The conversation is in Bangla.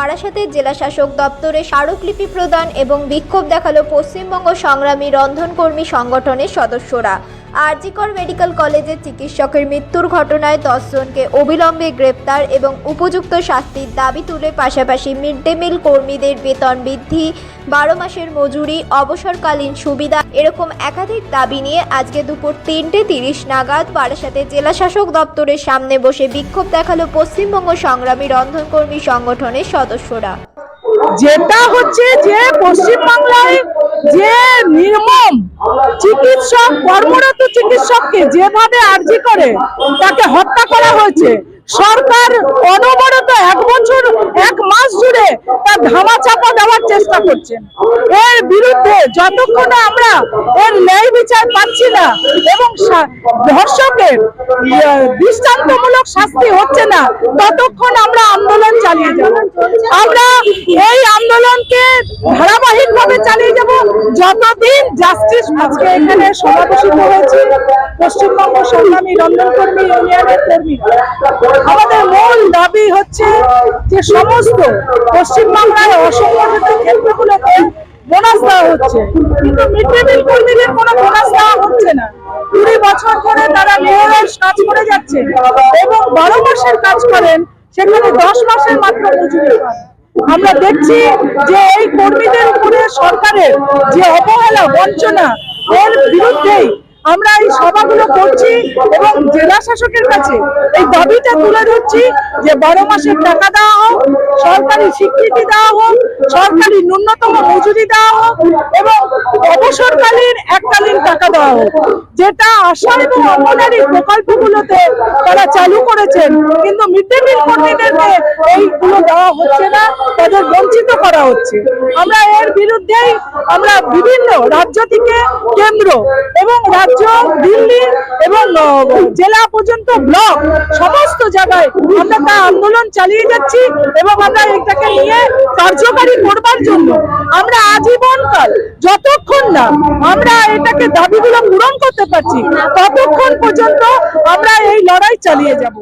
বারাসাতের জেলাশাসক দপ্তরে স্মারকলিপি প্রদান এবং বিক্ষোভ দেখাল পশ্চিমবঙ্গ সংগ্রামী রন্ধনকর্মী সংগঠনের সদস্যরা। আরজিকর মেডিকেল কলেজের চিকিৎসকের মৃত্যুর ঘটনায় দশজনকে অবিলম্বে গ্রেপ্তার এবং উপযুক্ত শাস্তির দাবি তুলে পাশাপাশি মিড ডে মিল কর্মীদের বেতন বৃদ্ধি, বারো মাসের মজুরি, অবসরকালীন সুবিধা এরকম একাধিক দাবি নিয়ে আজকে দুপুর তিনটে তিরিশ নাগাদ বারাসাতে জেলাশাসক দপ্তরের সামনে বসে বিক্ষোভ দেখাল পশ্চিমবঙ্গ সংগ্রামী রন্ধনকর্মী সংগঠনের সদস্যরা। যেটা হচ্ছে যে পশ্চিমবাংলায় যে নির্মম চিকিৎসক কর্মরত চিকিৎসককে যেভাবে আর্জি করে, তাকে হত্যা করা হয়েছে। সরকার অনবরত এক বছর, এক মাস জুড়ে তার ধামা চাপা দেওয়ার চেষ্টা করছেন এর বিরুদ্ধে যতক্ষণ আমরা এর ন্যায় বিচার পাচ্ছি না এবং ধর্ষকের দৃষ্টান্তমূলক শাস্তি হচ্ছে না, ততক্ষণ আমরা আন্দোলন চালিয়ে যাব আমরা এই আন্দোলনকে ধারাবাহিকভাবে চালিয়ে যাব যতদিন জাস্টিস আজকে এখানে সমাবেশিত হয়েছে, পশ্চিমবঙ্গ সংগ্রামী রন্ধনকর্মী ইউনিয়নের কর্মী। আমাদের মূল দাবি হচ্ছে যে সমস্ত পশ্চিমবাংলার অসংগঠিত কেন্দ্রগুলোতে বোনাস দেওয়া হচ্ছে। কিন্তু মিড ডে মিল কর্মীদের কোনো বোনাস দেওয়া হচ্ছে না। কুড়ি বছর ধরে তারা নিরলস কাজ করে যাচ্ছে এবং বারো মাসের কাজ করেন, সেখানে দশ মাসের মাত্র মজুরি আমরা দেখছি যে এই কর্মীদের উপরে সরকারের যে অবহেলা বঞ্চনা এর বিরুদ্ধেই আমরা এই সভাগুলো করছি এবং জেলা শাসকের কাছে এই দাবিটা তুলে ধরছি যে বারো মাসের টাকা দেওয়া হোক, সরকারি স্বীকৃতি দেওয়া হোক, সরকারি ন্যূনতম মজুরি দেওয়া হোক এবং অবসরকালীন এককালীন টাকা দেওয়া হোক। যেটা আশা এবং অঙ্গনারী প্রকল্পগুলোতে তারা চালু করেছেন, কিন্তু মিড ডে মিল কর্মীদেরকে এইগুলো দেওয়া হচ্ছে না, তাদের বঞ্চিত করা হচ্ছে। আমরা এর বিরুদ্ধেই আমরা বিভিন্ন রাজ্য থেকে কেন্দ্র এবং রাজ্য দিল্লি এবং জেলা পর্যন্ত ব্লক সমস্ত জায়গায় আমরা তা আন্দোলন চালিয়ে যাচ্ছি এবং আমরা এটাকে নিয়ে কার্যকারী করবার জন্য আমরা আজীবনকাল যতক্ষণ না আমরা এটাকে দাবিগুলো পূরণ করতে পারছি, ততক্ষণ পর্যন্ত আমরা এই লড়াই চালিয়ে যাব।